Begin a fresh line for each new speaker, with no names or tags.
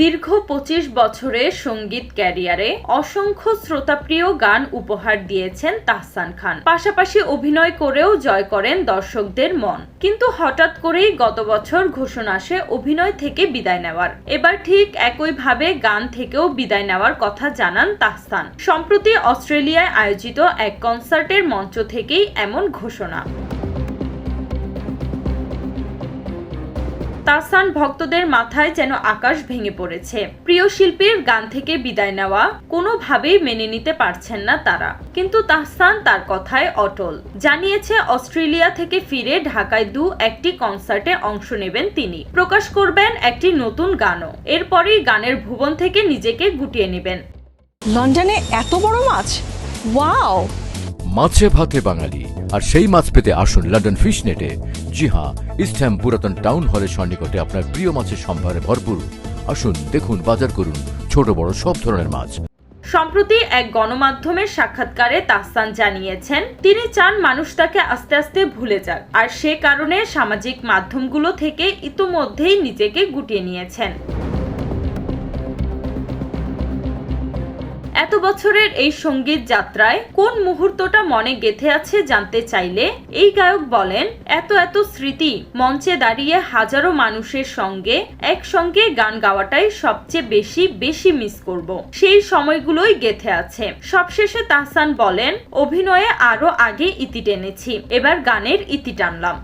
দীর্ঘ পঁচিশ বছরের সংগীত ক্যারিয়ারে অসংখ্য শ্রোতাপ্রিয় গান উপহার দিয়েছেন তাহসান খান। পাশাপাশি অভিনয় করেও জয় করেন দর্শকদের মন। কিন্তু হঠাৎ করেই গত বছর ঘোষণা আসে অভিনয় থেকে বিদায় নেওয়ার। এবার ঠিক একইভাবে গান থেকেও বিদায় নেওয়ার কথা জানান তাহসান। সম্প্রতি অস্ট্রেলিয়ায় আয়োজিত এক কনসার্টের মঞ্চ থেকেই এমন ঘোষণা। তাসান ভক্তদের মাথায় যেন আকাশ ভেঙে পড়েছে। প্রিয় শিল্পীর গান থেকে বিদায় নেওয়া কোনোভাবেই মেনে নিতে পারছেন না তারা। কিন্তু তাহসান তার কথায় অটল। জানিয়েছে অস্ট্রেলিয়া থেকে ফিরে ঢাকায় দু একটি কনসার্টে অংশ নেবেন তিনি। প্রকাশ করবেন একটি নতুন গানও। এরপরই গানের ভুবন থেকে নিজেকে গুটিয়ে নেবেন।
লন্ডনে এত বড় মাছ? ওয়াও!
মাছে ভাতে বাঙালি। আর সেই মাছ পেতে আসুন লন্ডন ফিশ নেটে জি হ্যাঁ ইস্টহ্যাম পুরাতন টাউন হলের সন্নিকটে আপনার প্রিয় মাছের সম্ভারে ভরপুর। আসুন, দেখুন, বাজার করুন, ছোট, বড়, সব ধরনের মাছ।
সম্প্রতি এক গণমাধ্যমের সাক্ষাৎকারে তাহসান জানিয়েছেন, তিনি চান মানুষ তাকে আস্তে আস্তে ভুলে যাক, আর সে কারণে সামাজিক মাধ্যমগুলো থেকে ইতোমধ্যেই নিজেকে গুটিয়ে নিয়েছেন। এত বছরের এই সংগীত যাত্রায় কোন মুহূর্তটা মনে গেথে আছে জানতে চাইলে এই গায়ক বলেন, এত এত স্মৃতি মঞ্চে দাঁড়িয়ে হাজারো মানুষের সঙ্গে একসঙ্গে গান গাওয়াটাই সবচেয়ে বেশি বেশি মিস করব। সেই সময়গুলোই গেথে আছে। সবশেষে তাহসান বলেন, অভিনয়ে আরও আগে ইতি টেনেছি, এবার গানের ইতি টানলাম।